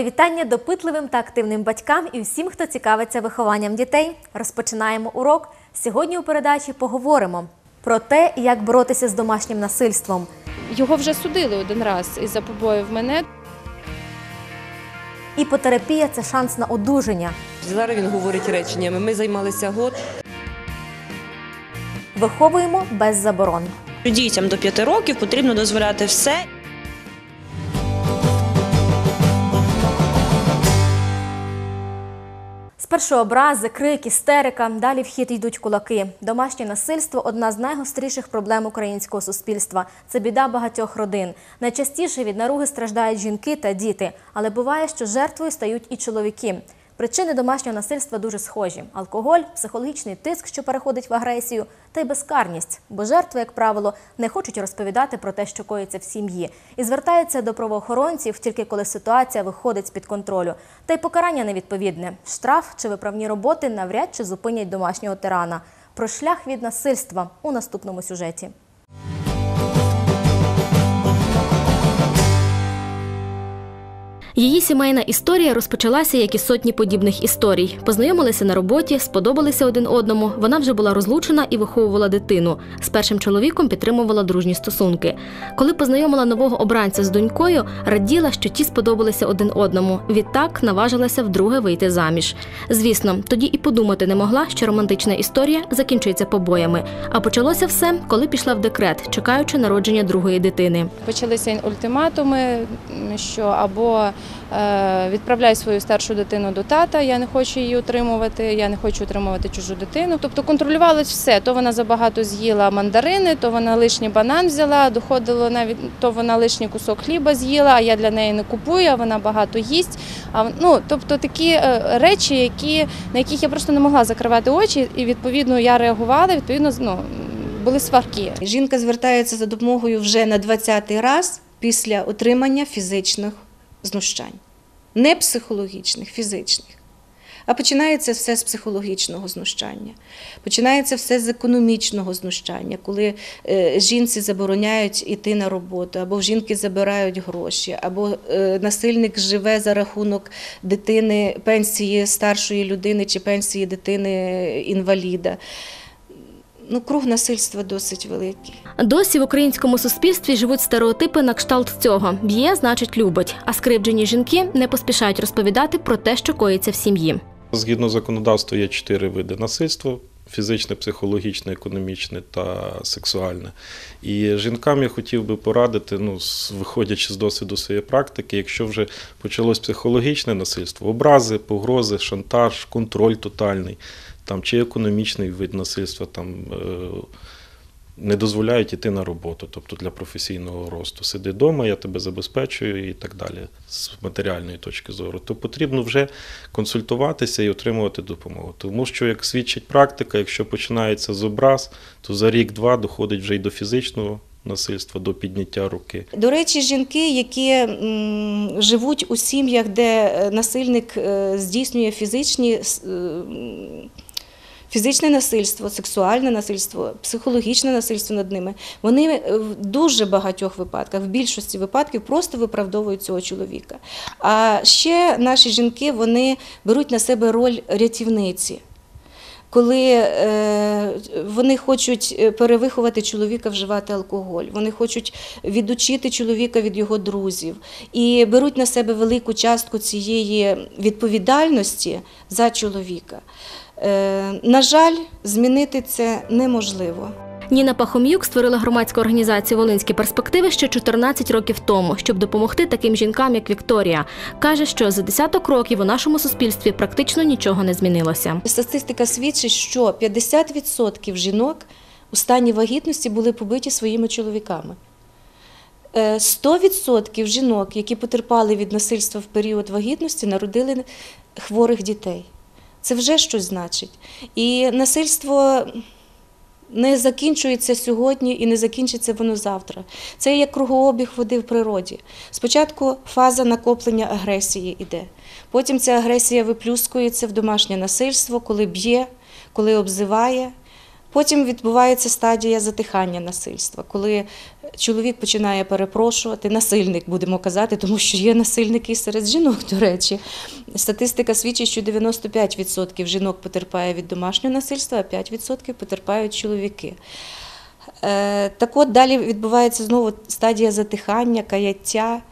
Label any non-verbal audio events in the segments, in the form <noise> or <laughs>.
Мої вітання допитливим та активним батькам і всім, хто цікавиться вихованням дітей. Розпочинаємо урок. Сьогодні у передачі поговоримо про те, як боротися з домашнім насильством. Його вже судили один раз із-за побоїв мене. Іпотерапія це шанс на одужання. Зараз він говорить реченнями. Ми займалися год. Виховуємо без заборон. Дітям до 5 років потрібно дозволяти все. Спершу образи, крик, істерика, далі в хід йдуть кулаки. Домашнє насильство одна з найгостріших проблем українського суспільства. Це біда багатьох родин. Найчастіше від наруги страждають жінки та діти, але буває, що жертвою стають і чоловіки. Причини домашнього насильства дуже схожі: алкоголь, психологічний тиск, що переходить в агресію, та й безкарність, бо жертви, як правило, не хочуть розповідати про те, що коїться в сім'ї, і звертаються до правоохоронців тільки коли ситуація виходить з під контролю. Та й покарання невідповідне. Штраф чи виправні роботи навряд чи зупинять домашнього тирана. Про шлях від насильства у наступному сюжеті. Її сімейна історія розпочалася, як і сотні подібних історій. Познайомилися на роботі, сподобалися один одному. Вона вже була розлучена і виховувала дитину. З першим чоловіком підтримувала дружні стосунки. Коли познайомила нового обранця з донькою, раділа, що ті сподобалися один одному. Відтак наважилася вдруге вийти заміж. Звісно, тоді і подумати не могла, що романтична історія закінчується побоями. А почалося все, коли пішла в декрет, чекаючи народження другої дитини. Почалися ультиматуми, що або е, відправляй свою старшу дитину до тата, я не хочу її утримувати, я не хочу утримувати чужу дитину. Тобто контролювалось все. То вона забагато з'їла мандарини, то вона лишній банан взяла, доходило навіть то вона лишній кусок хліба з'їла, а я для неї не купую, а вона багато їсть. А ну, тобто такі е, речі, які, на яких я просто не могла закривати очі, і відповідно я реагувала, відповідно ну, були сварки. Жінка звертається за допомогою вже на 20-й раз після отримання фізичних знущань. Не психологічних, фізичних. А починається все з психологічного знущання. Починається все з економічного знущання, коли е, жінці забороняють іти на роботу, або в жінки забирають гроші, або е, насильник живе за рахунок дитини, пенсії старшої людини чи пенсії дитини інваліда. Ну, круг насильства досить великий. Досі в українському суспільстві живуть стереотипи на кшталт цього: б'є, значить, любить. А скривджені жінки не поспішають розповідати про те, що коїться в сім'ї. Згідно законодавства є чотири види насильства: фізичне, психологічне, економічне та сексуальне. І жінкам я хотів би порадити, ну, виходячи з досвіду своєї практики, якщо вже почалось психологічне насильство, образи, погрози, шантаж, контроль тотальний, там, чи економічний вид насильства, там, е, не дозволяють йти на роботу, тобто для професійного росту. Сиди вдома, я тебе забезпечую і так далі, з матеріальної точки зору, то потрібно вже консультуватися і отримувати допомогу. Тому що, як свідчить практика, якщо починається з образ, то за рік-два доходить вже й до фізичного насильства, до підняття руки. До речі, жінки, які живуть у сім'ях, де е, насильник е, здійснює фізичні. Фізичне насильство, сексуальне насильство, психологічне насильство над ними, вони е, в дуже багатьох випадках, в більшості випадків, просто виправдовують цього чоловіка. А ще наші жінки вони беруть на себе роль рятівниці коли е, вони хочуть е, перевиховати чоловіка вживати алкоголь, вони хочуть відучити чоловіка від його друзів і беруть на себе велику частку цієї відповідальності за чоловіка. Е, на жаль, змінити це неможливо. Ніна Пахом'юк створила громадську організацію Волинські перспективи ще 14 років тому, щоб допомогти таким жінкам, як Вікторія. Каже, що за десяток років у нашому суспільстві практично нічого не змінилося. Статистика свідчить, що 50% жінок у стані вагітності були побиті своїми чоловіками. Е, 100% жінок, які потерпали від насильства в період вагітності, народили хворих дітей. Це вже щось значить. І насильство не закінчується сьогодні і не закінчиться воно завтра. Це як кругообіг води в природі. Спочатку фаза накоплення агресії йде. Потім ця агресія виплюскується в домашнє насильство, коли б'є, коли обзиває. Потім відбувається стадія затихання насильства, коли чоловік починає перепрошувати, насильник будемо казати, тому що є насильники серед жінок, до речі. Статистика свідчить, що 95% жінок потерпає від домашнього насильства, а 5% потерпають чоловіки. Е, Так от далі відбувається знову стадія затихання, каяття,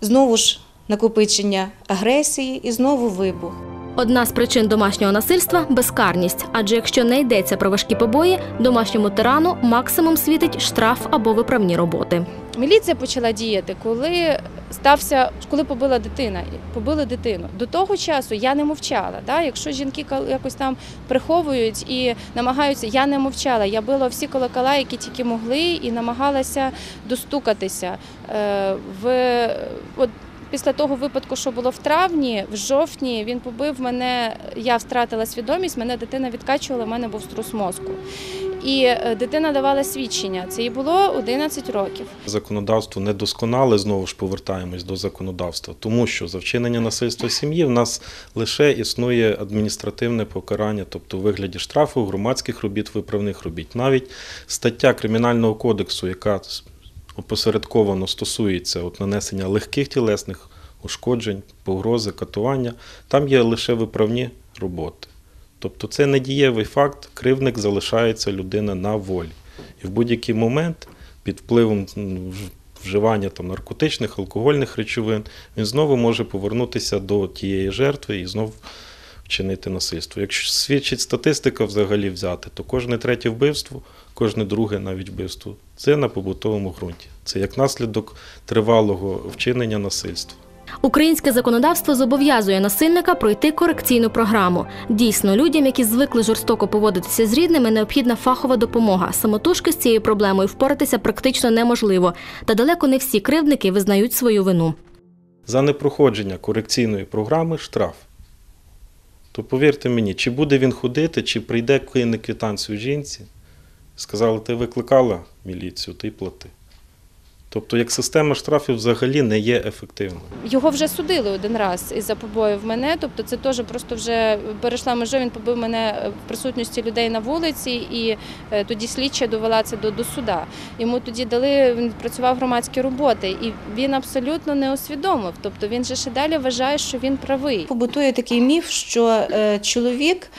знову ж накопичення агресії і знову вибух. Одна з причин домашнього насильства безкарність. Адже якщо не йдеться про важкі побої, домашньому тирану максимум світить штраф або виправні роботи. Міліція почала діяти, коли стався, коли побила дитина, побили дитину. До того часу я не мовчала. Да? Якщо жінки якось там приховують і намагаються, я не мовчала. Я била всі колокола, які тільки могли, і намагалася достукатися. Е, в, от, Після того випадку, що було в травні, в жовтні він побив мене, я втратила свідомість, мене дитина відкачувала, в мене був струс мозку. І е, дитина давала свідчення. Це їй було 11 років. Законодавство недосконале, знову ж повертаємось до законодавства, тому що за вчинення насильства сім'ї в нас лише існує адміністративне покарання, тобто у вигляді штрафу, громадських робіт, виправних робіт. Навіть стаття Кримінального кодексу, яка опосередковано стосується от нанесення легких тілесних ушкоджень, погрози, катування, там є лише виправні роботи. Тобто це не дієвий факт, кривник залишається людина на волі. І в будь-який момент під впливом вживання там, наркотичних, алкогольних речовин він знову може повернутися до тієї жертви і знову вчинити насильство. Якщо свідчить статистика взагалі взяти, то кожне третє вбивство, кожне друге навіть вбивство це на побутовому ґрунті. Це як наслідок тривалого вчинення насильства. Українське законодавство зобов'язує насильника пройти корекційну програму. Дійсно, людям, які звикли жорстоко поводитися з рідними, необхідна фахова допомога. Самотужки з цією проблемою впоратися практично неможливо. Та далеко не всі кривдники визнають свою вину. За непроходження корекційної програми штраф. То повірте мені, чи буде він ходити, чи прийде кине квитанцію жінці, сказали, ти викликала міліцію, ти плати. Тобто, як система штрафів взагалі не є ефективною. Його вже судили один раз із-за побоїв мене. Тобто це теж просто вже перейшла межа. Він побив мене в присутності людей на вулиці, і е, тоді слідча довела це до, до суда. Йому тоді дали, він працював громадські роботи, і він абсолютно не усвідомив. Тобто він же ще далі вважає, що він правий. Побутує такий міф, що е, чоловік,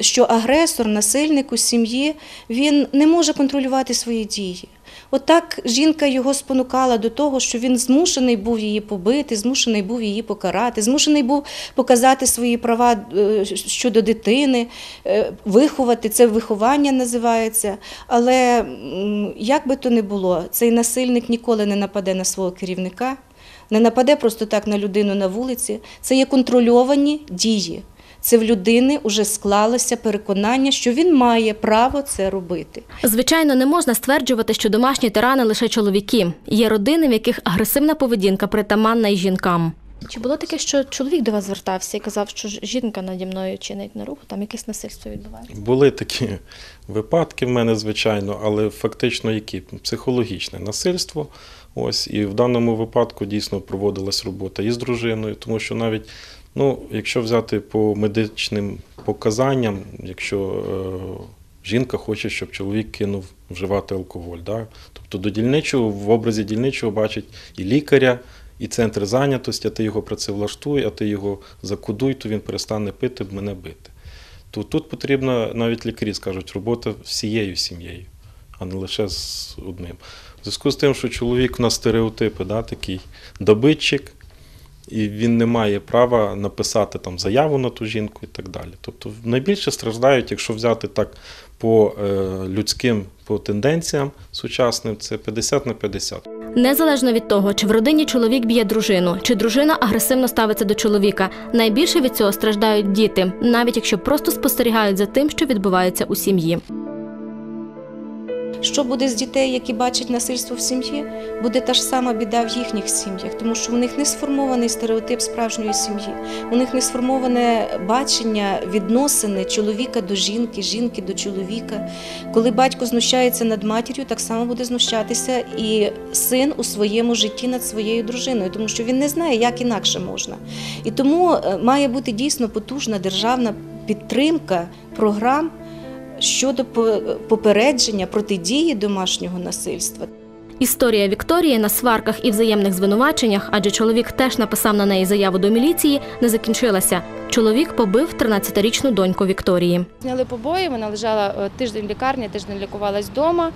що агресор, насильник у сім'ї, він не може контролювати свої дії. Отак жінка його спонукала до того, що він змушений був її побити, змушений був її покарати, змушений був показати свої права е, щодо дитини, е, виховати. Це виховання називається. Але як би то не було, цей насильник ніколи не нападе на свого керівника, не нападе просто так на людину на вулиці. Це є контрольовані дії. Це в людини вже склалося переконання, що він має право це робити. Звичайно, не можна стверджувати, що домашні тирани лише чоловіки. Є родини, в яких агресивна поведінка притаманна й жінкам. Чи було таке, що чоловік до вас звертався і казав, що жінка наді мною чинить наругу, там якесь насильство відбувається? Були такі випадки в мене, звичайно, але фактично які психологічне насильство. Ось і в даному випадку дійсно проводилась робота із дружиною, тому що навіть ну, якщо взяти по медичним показанням, якщо е, жінка хоче, щоб чоловік кинув вживати алкоголь, да? тобто до дільничого в образі дільничого бачить і лікаря, і центр зайнятості, а ти його працевлаштуй, а ти його закодуй, то він перестане пити, мене бити. То тут потрібна, навіть лікарі скажуть, робота всією сім'єю, а не лише з одним. В зв'язку з тим, що чоловік у нас стереотипи, да, такий добитчик, і він не має права написати там заяву на ту жінку і так далі. Тобто найбільше страждають, якщо взяти так по е, людським по тенденціям сучасним, це 50 на 50. Незалежно від того, чи в родині чоловік б'є дружину, чи дружина агресивно ставиться до чоловіка, найбільше від цього страждають діти, навіть якщо просто спостерігають за тим, що відбувається у сім'ї. Що буде з дітей, які бачать насильство в сім'ї? Буде та ж сама біда в їхніх сім'ях, тому що в них не сформований стереотип справжньої сім'ї. У них не сформоване бачення відносини чоловіка до жінки, жінки до чоловіка. Коли батько знущається над матір'ю, так само буде знущатися і син у своєму житті над своєю дружиною, тому що він не знає, як інакше можна. І тому е, має бути дійсно потужна державна підтримка програм щодо по- попередження протидії домашнього насильства. Історія Вікторії на сварках і взаємних звинуваченнях, адже чоловік теж написав на неї заяву до міліції, не закінчилася. Чоловік побив 13-річну доньку Вікторії. Зняли побої, вона лежала е, тиждень в лікарні, тиждень лікувалась вдома.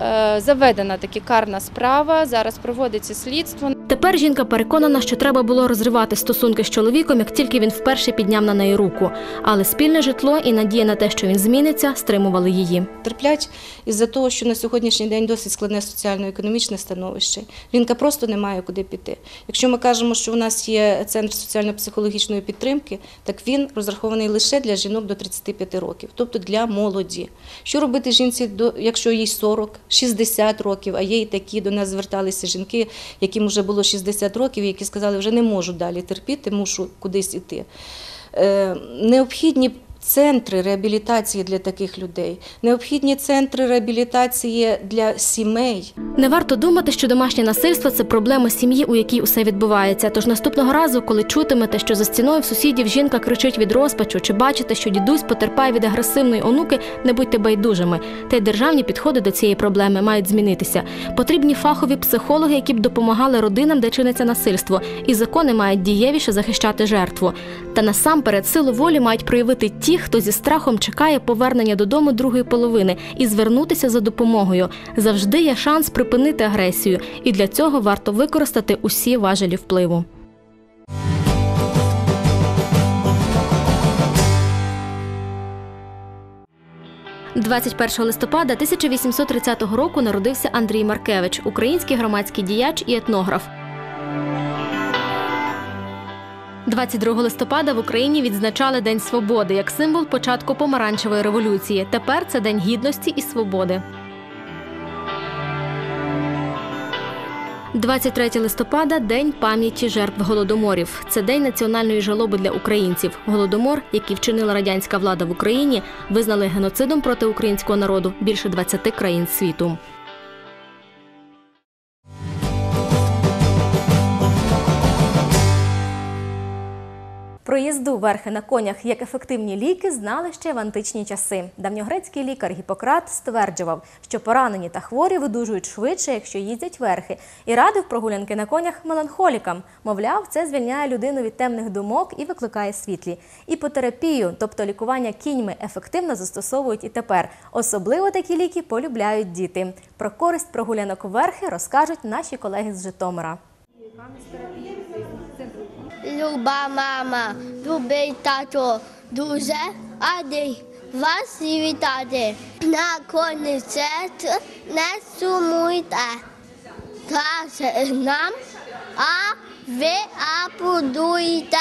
Е, Заведена таки карна справа. Зараз проводиться слідство. Тепер жінка переконана, що треба було розривати стосунки з чоловіком, як тільки він вперше підняв на неї руку. Але спільне житло і надія на те, що він зміниться, стримували її. терплять із-за того, що на сьогоднішній день досить складне соціально-економічне становище. Жінка просто не має куди піти. Якщо ми кажемо, що у нас є центр соціально-психологічної підтримки, так він розрахований лише для жінок до 35 років, тобто для молоді. Що робити жінці, якщо їй 40, 60 років, а є і такі до нас зверталися жінки, яким вже було 60 років, які сказали, вже не можу далі терпіти, мушу кудись іти. Е, необхідні центри реабілітації для таких людей, необхідні центри реабілітації для сімей. Не варто думати, що домашнє насильство це проблема сім'ї, у якій усе відбувається. Тож наступного разу, коли чутимете, що за стіною в сусідів жінка кричить від розпачу, чи бачите, що дідусь потерпає від агресивної онуки, не будьте байдужими. Та й державні підходи до цієї проблеми мають змінитися. Потрібні фахові психологи, які б допомагали родинам, де чиниться насильство, і закони мають дієвіше захищати жертву. Та насамперед силу волі мають проявити ті, хто зі страхом чекає повернення додому другої половини і звернутися за допомогою. Завжди є шанс припинити агресію, і для цього варто використати усі важелі впливу. – 21 листопада 1830 року народився Андрій Маркевич, український громадський діяч і етнограф. 22 листопада в Україні відзначали День свободи як символ початку помаранчевої революції. Тепер це День гідності і свободи. 23 листопада День пам'яті жертв голодоморів. Це день національної жалоби для українців. Голодомор, який вчинила радянська влада в Україні, визнали геноцидом проти українського народу більше 20 країн світу. Про їзду верхи на конях як ефективні ліки знали ще в античні часи. Давньогрецький лікар Гіппократ стверджував, що поранені та хворі видужують швидше, якщо їздять верхи, і радив прогулянки на конях меланхолікам. Мовляв, це звільняє людину від темних думок і викликає світлі. Іпотерапію, тобто лікування кіньми, ефективно застосовують і тепер. Особливо такі ліки полюбляють діти. Про користь прогулянок верхи розкажуть наші колеги з Житомира. Люба мама, любий тато, дуже радий вас вітати. На концерт не сумуйте. Каже нам, а ви аплодуйте.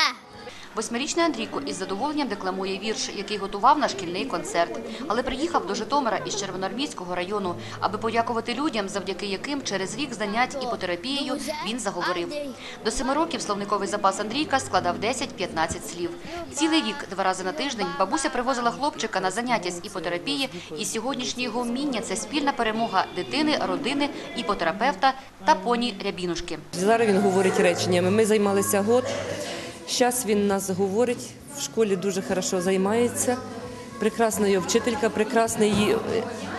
Восьмирічний Андрійко із задоволенням декламує вірш, який готував на шкільний концерт. Але приїхав до Житомира із Червоноармійського району, аби подякувати людям, завдяки яким через рік занять іпотерапією він заговорив. До семи років словниковий запас Андрійка складав 10-15 слів. Цілий рік, два рази на тиждень, бабуся привозила хлопчика на заняття з іпотерапії, і сьогоднішнє його вміння – це спільна перемога дитини, родини, іпотерапевта та поні Рябінушки. Зараз він говорить реченнями. Ми займалися год. Зараз він нас говорить, в школі дуже хорошо займається. Прекрасна його вчителька, прекрасний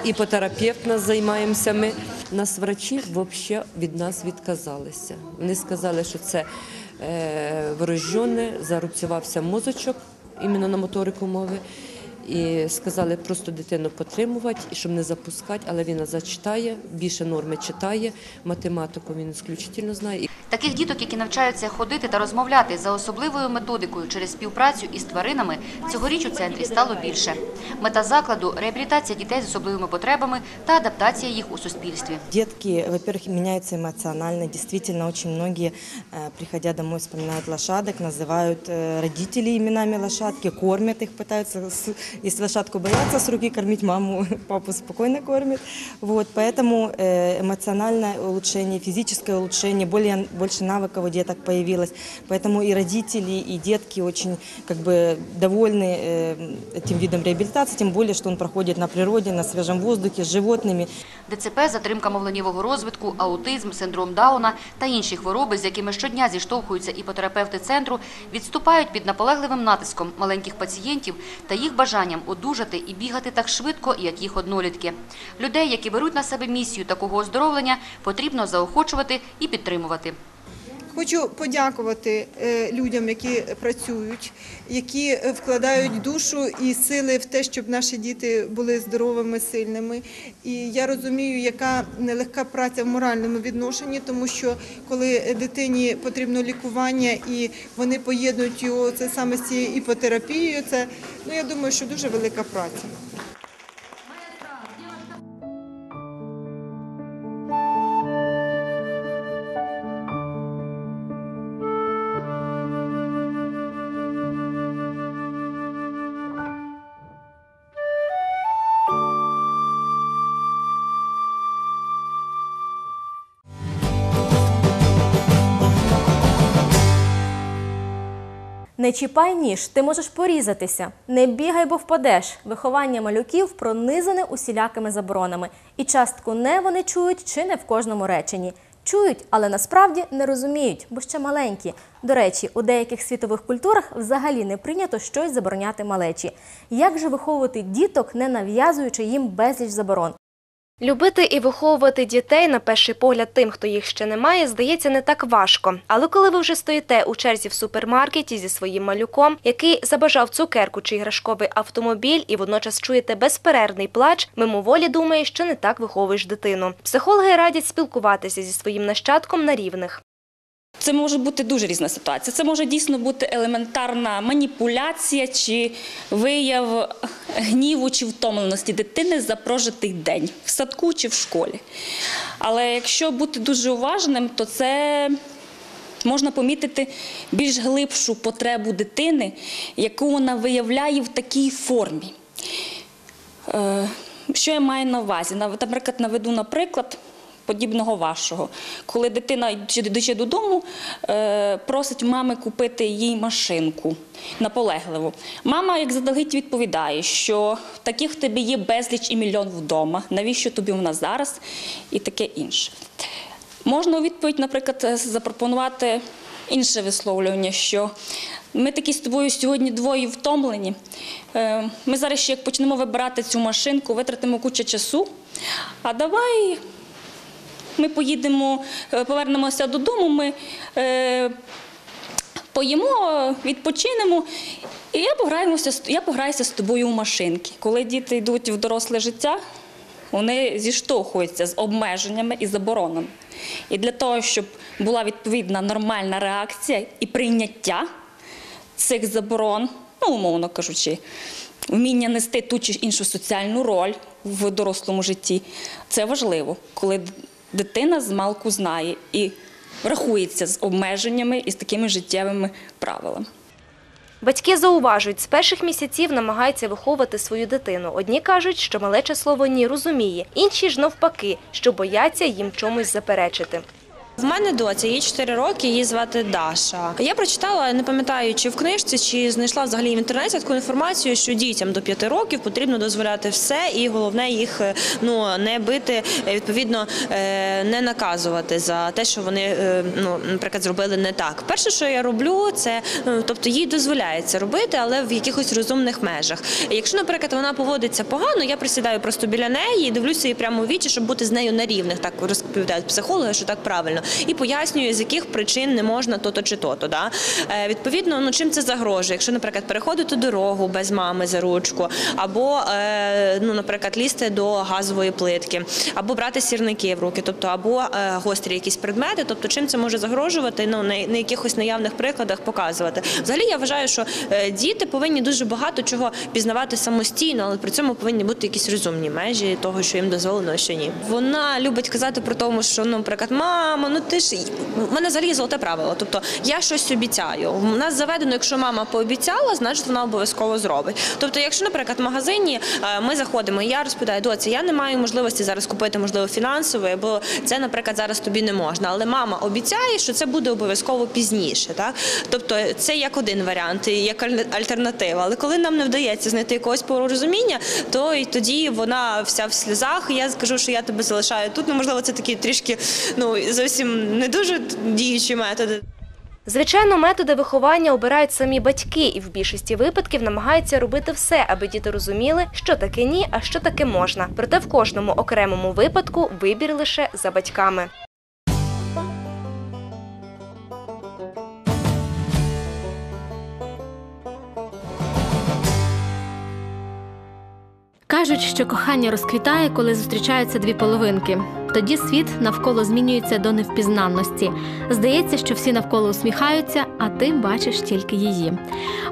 іпотерапевт нас займаємося. Ми нас врачі взагалі від нас відказалися. Вони сказали, що це е, врожденне, зарубцювався мозочок іменно на моторику мови. І сказали просто дитину потримувати, щоб не запускати, але він зачитає, більше норми читає, математику він ісключительно знає. Таких діток, які навчаються ходити та розмовляти за особливою методикою через співпрацю із тваринами, цьогоріч у центрі стало більше. Мета закладу реабілітація дітей з особливими потребами та адаптація їх у суспільстві. Детки, во-первых, меняются эмоционально. Действительно, очень многие, э, приходя домой, вспоминают лошадок, называют э, родителей именами лошадки, кормят их, пытаются, с- если лошадку боятся с руки кормить, маму, <laughs> папу спокойно кормят. Вот, поэтому э, эмоциональное улучшение, физическое улучшение, более, больше навыков у деток появилось. Поэтому и родители, и детки очень как бы довольны э, этим видом реабилитации. питаться, тем более, что он проходит на природе, на свежем воздухе, с животными. ДЦП, затримка мовленнєвого розвитку, аутизм, синдром Дауна та інші хвороби, з якими щодня зіштовхуються іпотерапевти центру, відступають під наполегливим натиском маленьких пацієнтів та їх бажанням одужати і бігати так швидко, як їх однолітки. Людей, які беруть на себе місію такого оздоровлення, потрібно заохочувати і підтримувати. Хочу подякувати е, людям, які працюють, які е, вкладають душу і сили в те, щоб наші діти були здоровими, сильними. І я розумію, яка нелегка праця в моральному відношенні, тому що коли дитині потрібно лікування і вони поєднують його це саме з цією іпотерапією, це ну я думаю, що дуже велика праця. Не чіпай ніж, ти можеш порізатися. Не бігай, бо впадеш. Виховання малюків пронизане усілякими заборонами. І частку не вони чують чи не в кожному реченні. Чують, але насправді не розуміють, бо ще маленькі. До речі, у деяких світових культурах взагалі не прийнято щось забороняти малечі. Як же виховувати діток, не нав'язуючи їм безліч заборон? Любити і виховувати дітей на перший погляд тим, хто їх ще не має, здається не так важко. Але коли ви вже стоїте у черзі в супермаркеті зі своїм малюком, який забажав цукерку чи іграшковий автомобіль, і водночас чуєте безперервний плач, мимоволі думає, що не так виховуєш дитину. Психологи радять спілкуватися зі своїм нащадком на рівних. Це може бути дуже різна ситуація. Це може дійсно бути елементарна маніпуляція чи вияв гніву чи втомленості дитини за прожитий день в садку чи в школі. Але якщо бути дуже уважним, то це можна помітити більш глибшу потребу дитини, яку вона виявляє в такій формі. Е, Що я маю на увазі? Наприклад, наведу наприклад подібного вашого. Коли дитина, йдучи додому, е, просить мами купити їй машинку наполегливо. Мама, як задалегідь, відповідає, що таких тебе є безліч і мільйон вдома. Навіщо тобі вона зараз? І таке інше. Можна у відповідь, наприклад, запропонувати інше висловлювання, що ми такі з тобою сьогодні двоє втомлені. Е, Ми зараз ще як почнемо вибирати цю машинку, витратимо кучу часу. А давай ми поїдемо, е, повернемося додому, ми е, поїмо, відпочинемо. І я пограємося, я пограюся з тобою у машинки. Коли діти йдуть в доросле життя, вони зіштовхуються з обмеженнями і заборонами. І для того, щоб була відповідна нормальна реакція і прийняття цих заборон, ну, умовно кажучи, вміння нести ту чи іншу соціальну роль в дорослому житті, це важливо, коли дитина з малку знає і рахується з обмеженнями і з такими життєвими правилами. Батьки зауважують, з перших місяців намагаються виховувати свою дитину. Одні кажуть, що малече слово ні розуміє, інші ж навпаки, що бояться їм чомусь заперечити. В мене доця, їй 4 роки, її звати Даша. Я прочитала, не пам'ятаю, чи в книжці, чи знайшла взагалі в інтернеті таку інформацію, що дітям до 5 років потрібно дозволяти все, і головне їх е, ну не бити, е, відповідно е, не наказувати за те, що вони ну, наприклад, зробили не так. Перше, що я роблю, це тобто їй дозволяється робити, але в якихось розумних межах. Якщо, наприклад, вона поводиться погано, я присідаю просто біля неї і дивлюся їй прямо у вічі, щоб бути з нею на рівних. Так розповідають психологи, що так правильно, і пояснюю, з яких причин не можна то-то чи то-то. Да? Е, відповідно, ну чим це загрожує? Якщо, наприклад, переходити дорогу без мами за ручку, або, е, ну, наприклад, лізти до газової плитки, або брати сірники в руки, тобто або е, гострі якісь предмети, тобто чим це може загрожувати, ну на, на якихось наявних прикладах показувати. Взагалі я вважаю, що діти повинні дуже багато чого пізнавати самостійно, але при цьому повинні бути якісь розумні межі того, що їм дозволено, а що ні. Вона любить казати про тому, що ну, наприклад, мама, ну ти ж в мене взагалі є золоте правило. Тобто я щось обіцяю. У нас заведено, якщо мама пообіцяла, значить вона обов'язково зробить. Тобто, якщо, наприклад, в магазині е, ми заходимо, і я розповідаю, доці, я не маю можливості зараз купити, можливо, фінансової, бо це, наприклад, зараз тобі не можна. Але мама обіцяє, що це буде обов'язково пізніше. Так? Тобто, це як один варіант, як аль- альтернатива. Але коли нам не вдається знайти якогось порозуміння, то і тоді вона вся в сльозах. і Я скажу, що я тебе залишаю тут. Ну, можливо, це такі трішки ну зовсім не дуже діючі методи. Звичайно, методи виховання обирають самі батьки, і в більшості випадків намагаються робити все, аби діти розуміли, що таке ні, а що таке можна. Проте в кожному окремому випадку вибір лише за батьками. Кажуть, що кохання розквітає, коли зустрічаються дві половинки. Тоді світ навколо змінюється до невпізнанності. Здається, що всі навколо усміхаються, а ти бачиш тільки її.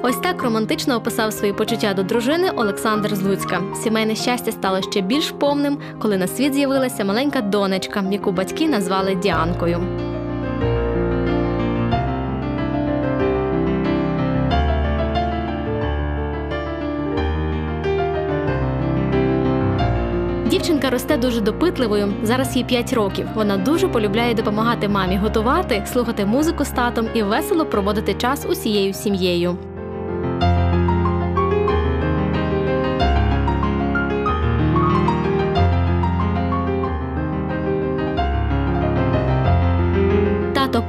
Ось так романтично описав свої почуття до дружини Олександр Злуцька. Сімейне щастя стало ще більш повним, коли на світ з'явилася маленька донечка, яку батьки назвали Діанкою. Дівчинка росте дуже допитливою. Зараз їй 5 років. Вона дуже полюбляє допомагати мамі готувати, слухати музику з татом і весело проводити час усією сім'єю.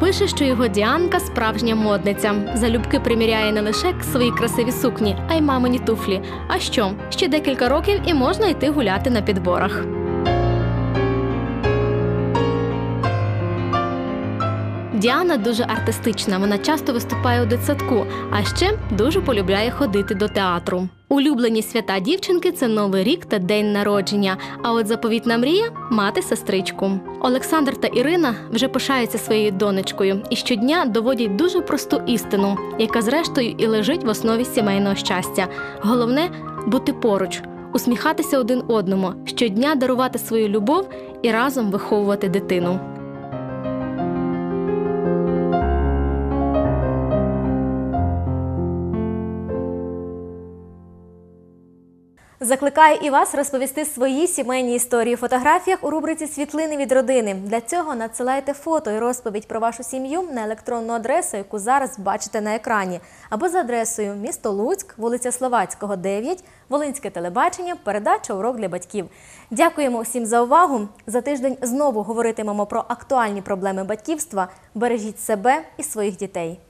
Пише, що його Діанка справжня модниця. Залюбки приміряє не лише свої красиві сукні, а й мамині туфлі. А що? Ще декілька років і можна йти гуляти на підборах. Діана дуже артистична. Вона часто виступає у дитсадку, а ще дуже полюбляє ходити до театру. Улюблені свята дівчинки це Новий рік та день народження. А от заповітна мрія мати сестричку. Олександр та Ірина вже пишаються своєю донечкою і щодня доводять дуже просту істину, яка зрештою і лежить в основі сімейного щастя. Головне бути поруч, усміхатися один одному, щодня дарувати свою любов і разом виховувати дитину. Закликаю і вас розповісти свої сімейні історії у фотографіях у рубриці Світлини від родини. Для цього надсилайте фото і розповідь про вашу сім'ю на електронну адресу, яку зараз бачите на екрані, або за адресою місто Луцьк, вулиця Словацького, 9, Волинське телебачення, передача Урок для батьків. Дякуємо усім за увагу. За тиждень знову говоритимемо про актуальні проблеми батьківства. Бережіть себе і своїх дітей.